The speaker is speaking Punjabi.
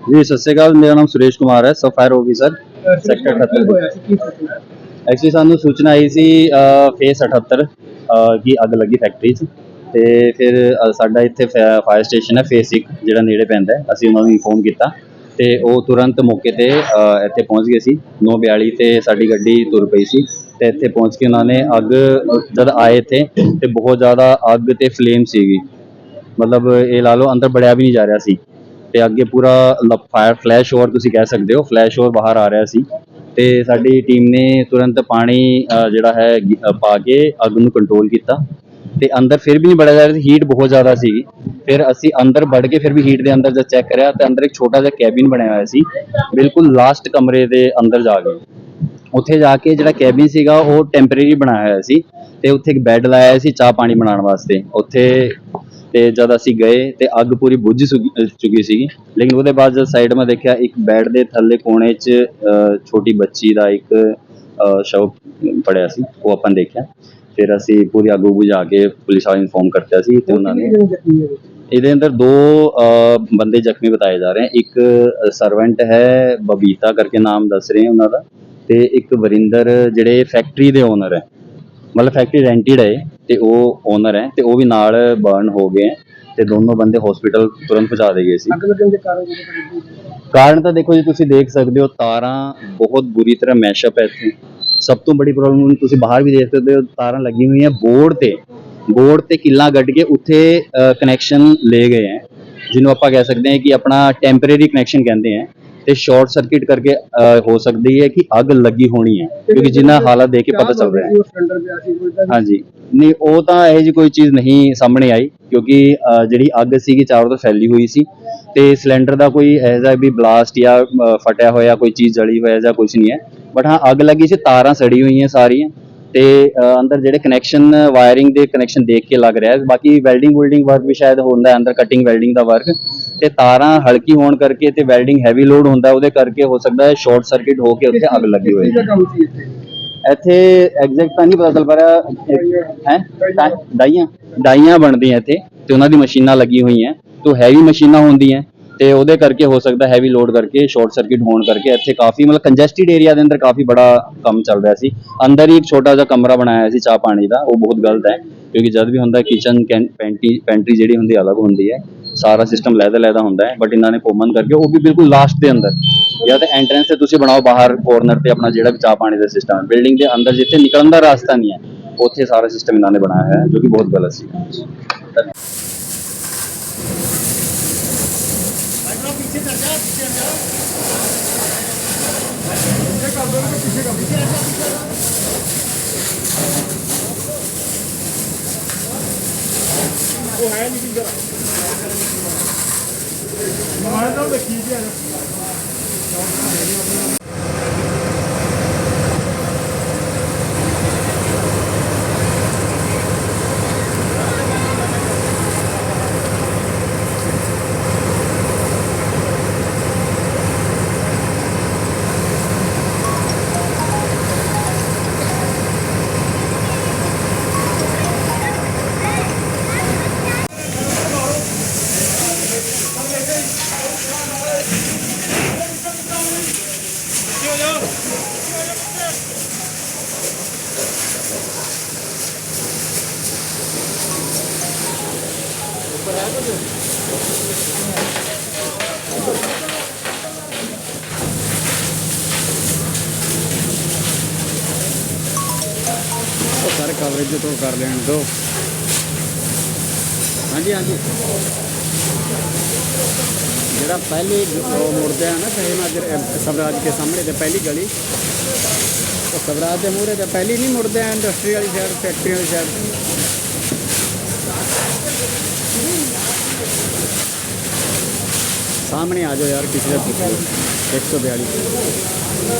ਜੀ ਸਤਿ ਸ਼੍ਰੀ ਅਕਾਲ ਮੇਰਾ ਨਾਮ ਸੁਰੇਸ਼ ਕੁਮਾਰ ਹੈ sub fire officer sector Sector 78 ਹੋਇਆ ਸੀ? ਕੀ ਸੂਚਨਾ ਐਕਚੁਅਲੀ ਸਾਨੂੰ ਸੂਚਨਾ ਆਈ ਸੀ ਫੇਸ 78 ਅਹ, ਕਿ ਅੱਗ ਲੱਗੀ ਫੈਕਟਰੀ 'ਚ। ਤੇ ਫਿਰ ਸਾਡਾ ਇੱਥੇ ਫਾਇਰ ਸਟੇਸ਼ਨ ਹੈ ਫੇਸ 1 ਜਿਹੜਾ ਨੇੜੇ ਪੈਂਦਾ ਹੈ। ਅਸੀਂ ਉਹਨਾਂ ਨੂੰ ਇਨਫੋਰਮ ਕੀਤਾ। ਤੇ ਉਹ ਤੁਰੰਤ ਮੌਕੇ ਤੇ ਇੱਥੇ ਪਹੁੰਚ ਗਏ ਸੀ। 942 ਤੇ ਸਾਡੀ ਗੱਡੀ ਤੁਰ ਪਈ ਸੀ। ਤੇ ਇੱਥੇ ਪਹੁੰਚ ਕੇ ਉਹਨਾਂ ਨੇ ਅੱਗ ਜਦ ਆਏ ਥੇ ਤੇ ਬਹੁਤ ਜ਼ਿਆਦਾ ਅੱਗ ਤੇ ਫਲੇਮ ਸੀਗੀ। ਮਤਲਬ ਇਹ ਲਾ ਲਓ ਅੰਦਰ ਬੜਿਆ ਵੀ ਨਹੀਂ ਜਾ ਰਿਹਾ ਸੀ। ਤੇ ਅੱਗੇ ਪੂਰਾ ਫਾਇਰ ਫਲੈਸ਼ ਓਵਰ ਤੁਸੀਂ ਕਹਿ ਸਕਦੇ ਹੋ ਫਲੈਸ਼ ਓਵਰ ਬਾਹਰ ਆ ਰਿਹਾ ਸੀ। ਤੇ ਸਾਡੀ ਟੀਮ ਨੇ ਤੁਰੰਤ ਪਾਣੀ ਜਿਹੜਾ ਹੈ ਪਾ ਕੇ ਅੱਗ ਨੂੰ ਕੰਟਰੋਲ ਕੀਤਾ। ਤੇ ਅੰਦਰ ਫਿਰ ਵੀ ਨਹੀਂ ਬੜਿਆ ਜਾ ਰਿਹਾ ਹੀਟ ਬਹੁਤ ਜ਼ਿਆਦਾ ਸੀਗੀ ਫਿਰ ਅਸੀਂ ਅੰਦਰ ਵੜ ਕੇ ਫਿਰ ਵੀ ਹੀਟ ਦੇ ਅੰਦਰ ਜਦ ਚੈੱਕ ਕਰਿਆ, ਤੇ ਅੰਦਰ ਇੱਕ ਛੋਟਾ ਜਿਹਾ ਕੈਬਿਨ ਬਣਿਆ ਹੋਇਆ ਸੀ। ਬਿਲਕੁਲ ਲਾਸਟ ਕਮਰੇ ਦੇ ਅੰਦਰ ਜਾ ਗਏ ਉੱਥੇ ਜਾ ਕੇ ਜਿਹੜਾ ਕੈਬਿਨ ਸੀਗਾ, ਉਹ ਟੈਂਪਰੇਰੀ ਬਣਾਇਆ ਹੋਇਆ ਸੀ। ਤੇ ਉੱਥੇ ਇੱਕ ਬੈੱਡ ਲਾਇਆ ਹੋਇਆ ਸੀ, ਚਾਹ ਪਾਣੀ ਬਣਾਉਣ ਵਾਸਤੇ। ਉੱਥੇ ਤੇ ਜਦ ਅਸੀਂ ਗਏ ਤੇ ਅੱਗ ਪੂਰੀ ਬੁੱਝ ਸੁਗੀ- ਚੁੱਕੀ ਸੀਗੀ। ਲੇਕਿਨ ਉਹਦੇ ਬਾਅਦ ਜਦ ਸਾਈਡ ਮੈਂ ਦੇਖਿਆ ਇੱਕ ਬੈੱਡ ਦੇ ਥੱਲੇ ਕੋਨੇ 'ਚ ਛੋਟੀ ਬੱਚੀ ਦਾ ਇੱਕ ਅਹ, ਸ਼ਵ ਪੜਿਆ ਸੀ ਉਹ ਆਪਾਂ ਦੇਖਿਆ। ਫਿਰ ਅਸੀਂ ਪੂਰੀ ਅੱਗ ਬੁਝਾ ਕੇ ਪੁਲਿਸ ਵਾਲਿਆਂ ਨੂੰ ਇਨਫੋਰਮ ਕਰਤਾ ਸੀ ਤੇ ਉਹਨਾਂ ਨੇ ਇਹਦੇ ਅੰਦਰ ਦੋ ਅ, ਬੰਦੇ ਜ਼ਖਮੀ ਬਤਾਏ ਜਾ ਰਹੇ ਹਨ। ਇੱਕ ਸਰਵੈਂਟ ਹੈ ਬਬੀਤਾ ਕਰਕੇ ਨਾਮ ਦੱਸ ਰਹੇ ਹਨ ਉਹਨਾਂ ਦਾ। ਤੇ ਇੱਕ ਵਰਿੰਦਰ ਜਿਹੜੇ ਫੈਕਟਰੀ ਦੇ ਓਨਰ ਹੈ। ਮਤਲਬ ਫੈਕਟਰੀ ਰੈਂਟਡ ਹੈ ਤੇ ਉਹ ਓਨਰ ਹੈ ਤੇ ਉਹ ਵੀ ਨਾਲ ਬਰਨ ਹੋ ਗਏ ਹੈ ਤੇ ਦੋਨੋਂ ਬੰਦੇ ਹਸਪੀਟਲ ਤੁਰੰਤ ਪਹੁੰਚਾ ਦੇ ਗਏ ਸੀ। ਅੱਗ ਲੱਗਣ ਦੇ ਕਾਰਨ ਜਿਹੜੇ ਬੜੇ ਸੀ ਕਾਰਨ ਤਾਂ ਦੇਖੋ ਜੀ ਤੁਸੀਂ ਦੇਖ ਸਕਦੇ ਹੋ ਤਾਰਾਂ ਬਹੁਤ ਬੁਰੀ ਤਰ੍ਹਾਂ ਮੈਸ਼ਅਪ ਹੈ ਇੱਥੇ। ਸਭ ਤੋਂ ਬੜੀ ਪ੍ਰੋਬਲਮ ਤੁਸੀਂ ਬਾਹਰ ਵੀ ਦੇਖ ਸਕਦੇ ਹੋ ਤਾਰਾਂ ਲੱਗੀ ਹੋਈਆਂ ਬੋਰਡ ਤੇ। ਬੋਰਡ ਤੇ ਕਿੱਲਾਂ ਗੱਡ ਕੇ ਉੱਥੇ ਕਨੈਕਸ਼ਨ ਲੈ ਗਏ ਹੈ। ਜਿਹਨੂੰ ਆਪਾਂ ਕਹਿ ਸਕਦੇ ਹਾਂ ਕਿ ਆਪਣਾ ਟੈਂਪਰੇਰੀ ਕਨੈਕਸ਼ਨ ਕਹਿੰਦੇ ਆ ਤੇ ਸ਼ਾਰਟ ਸਰਕਟ ਕਰਕੇ ਅ, ਹੋ ਸਕਦੀ ਹੈ ਕਿ ਅੱਗ ਲੱਗੀ ਹੋਣੀ ਹੈ ਕਿਉਂਕਿ ਜਿੰਨਾ ਹਾਲਾਤ ਦੇਖ ਕੇ ਪਤਾ ਚੱਲ ਰਿਹਾ ਹੈ। ਉਹ ਸਿਲੰਡਰ ਪਿਆ ਸੀ ਕੋਈ ਤਾਂ ਹਾਂਜੀ। ਨਹੀਂ ਉਹ ਤਾਂ ਇਹੋ ਜਿਹੀ ਕੋਈ ਚੀਜ਼ ਨਹੀਂ ਸਾਹਮਣੇ ਆਈ ਕਿਉਂਕਿ ਅ, ਜਿਹੜੀ ਅੱਗ ਸੀਗੀ ਚਾਰੋਂ ਤਰਫ ਫੈਲੀ ਹੋਈ ਸੀ ਤੇ ਸਿਲੰਡਰ ਦਾ ਕੋਈ ਜਿਹਾ ਵੀ ਬਲਾਸਟ ਜਾਂ ਅ, ਫਟਿਆ ਹੋਇਆ ਕੋਈ ਚੀਜ਼ ਜਲੀ ਹੋਇਆ ਜਾਂ ਕੁਝ ਨਹੀਂ ਹੈ। ਬਟ ਹਾਂ ਅੱਗ ਲੱਗੀ ਸੀ ਤਾਰਾਂ ਸੜੀ ਹੋਈਆਂ ਸਾਰੀਆਂ। ਤੇ ਅੰਦਰ ਜਿਹੜੇ ਕਨੈਕਸ਼ਨ ਵਾਇਰਿੰਗ ਦੇ ਕਨੈਕਸ਼ਨ ਦੇਖ ਕੇ ਲੱਗ ਰਿਹਾ ਹੈ। ਬਾਕੀ ਵੈਲਡਿੰਗ ਵੁਲਡਿੰਗ ਵਰਕ ਵੀ ਸ਼ਾਇਦ ਹੁੰਦਾ ਹੈ ਅੰਦਰ ਕਟਿੰਗ ਵੈਲਡਿੰਗ ਦਾ ਵਰਕ ਤੇ ਤਾਰਾਂ ਹਲਕੀ ਹੋਣ ਕਰਕੇ ਤੇ ਵੈਲਡਿੰਗ ਹੈਵੀ ਲੋਡ ਹੁੰਦਾ ਉਹਦੇ ਕਰਕੇ ਹੋ ਸਕਦਾ ਹੈ ਸ਼ਾਰਟ ਸਰਕਟ ਹੋ ਕੇ ਉੱਥੇ ਅੱਗ ਲੱਗੀ ਸੀ ਇੱਥੇ? ਇੱਥੇ ਐਗਜ਼ੈਕਟ ਤਾਂ ਨਹੀਂ ਪਤਾ ਚੱਲ ਪਾ ਰਿਹਾ। ਹੈ? ਡਾਈਆਂ ਡਾਈਆਂ ਬਣਦੀਆਂ ਇੱਥੇ ਤੇ ਉਹਨਾਂ ਦੀ ਮਸ਼ੀਨਾਂ ਲੱਗੀ ਹੋਈਆਂ। ਤੋਂ ਹੈਵੀ ਮਸ਼ੀਨਾਂ ਹੁੰਦੀਆਂ। ਤੇ ਉਹਦੇ ਕਰਕੇ ਹੋ ਸਕਦਾ ਹੈਵੀ ਲੋਡ ਕਰਕੇ ਸ਼ਾਰਟ ਸਰਕਟ ਹੋਣ ਕਰਕੇ ਇੱਥੇ ਕਾਫੀ ਮਤਲਬ ਕੰਜੈਸਟਿਡ ਏਰੀਆ ਦੇ ਅੰਦਰ ਕਾਫੀ ਬੜਾ ਕੰਮ ਚੱਲ ਰਿਹਾ ਸੀ। ਅੰਦਰ ਹੀ ਇੱਕ ਛੋਟਾ ਜਿਹਾ ਕਮਰਾ ਬਣਾਇਆ ਸੀ ਚਾਹ ਪਾਣੀ ਦਾ, ਉਹ ਬਹੁਤ ਗਲਤ ਹੈ, ਕਿਉਂਕਿ ਜਦ ਵੀ ਹੁੰਦਾ ਕਿਚਨ ਪੈਂਟੀ ਪੈਂਟਰੀ ਜਿਹੜੀ ਹੁੰਦੀ ਅਲੱਗ ਹੁੰਦੀ ਹੈ। ਸਾਰਾ ਸਿਸਟਮ ਲੈਦਾ ਲੈਦਾ ਹੁੰਦਾ ਹੈ ਬਟ ਇਹਨਾਂ ਨੇ ਕੋਮਨ ਕਰਕੇ ਉਹ ਵੀ ਬਿਲਕੁਲ ਲਾਸਟ ਦੇ ਅੰਦਰ। ਜਾਂ ਤਾਂ ਐਂਟਰੈਂਸ ਤੇ ਤੁਸੀਂ ਬਣਾਓ, ਬਾਹਰ ਕੋਰਨਰ ਤੇ ਆਪਣਾ ਜਿਹੜਾ ਵੀ ਚਾਹ ਪਾਣੀ ਦਾ ਸਿਸਟਮ ਹੈ ਬਿਲਡਿੰਗ ਦੇ ਅੰਦਰ ਜਿੱਥੇ ਨਿਕਲਣ ਦਾ ਰਸਤਾ ਨਹੀਂ ਹੈ, ਉੱਥੇ ਸਾਰਾ ਸਿਸਟਮ ਇਹਨਾਂ ਨੇ ਬਣਾਇਆ ਹੋਇਆ ਹੈ, ਜੋ ਕਿ ਬਹੁਤ ਗਲਤ ਸੀ। ਉਹ ਹੈ ਨਹੀਂ ਕਿਧਰ ਮਾਰ ਤਾਂ ਦੇਖੀ ਜੀ ਉਹ ਸਾਰੇ ਕਵਰੇਜ ਤੋਂ ਕਰ ਲੈਣ ਦੋ। ਹਾਂਜੀ ਹਾਂਜੀ। ਜਿਹੜਾ ਪਹਿਲੀ ਉਹ ਮੁੜਦੇ ਆ ਨਾ ਕਹੇ ਮਾਜਰ ਸਵਰਾਜ ਕੇ ਸਾਹਮਣੇ ਤੇ ਪਹਿਲੀ ਗਲੀ। ਉਹ ਸਵਰਾਜ ਦੇ ਮੂਹਰੇ ਤੇ ਪਹਿਲੀ ਨਹੀਂ ਮੁੜਦੇ ਆ ਇੰਡਸਟਰੀ ਵਾਲੀ ਸਾਈਡ ਫੈਕਟਰੀ ਵਾਲੀ ਸਾਈਡ ਸਾਹਮਣੇ ਆ ਜਾਓ ਯਾਰ ਕਿਸੇ ਦਾ ਪੁੱਛੋ 142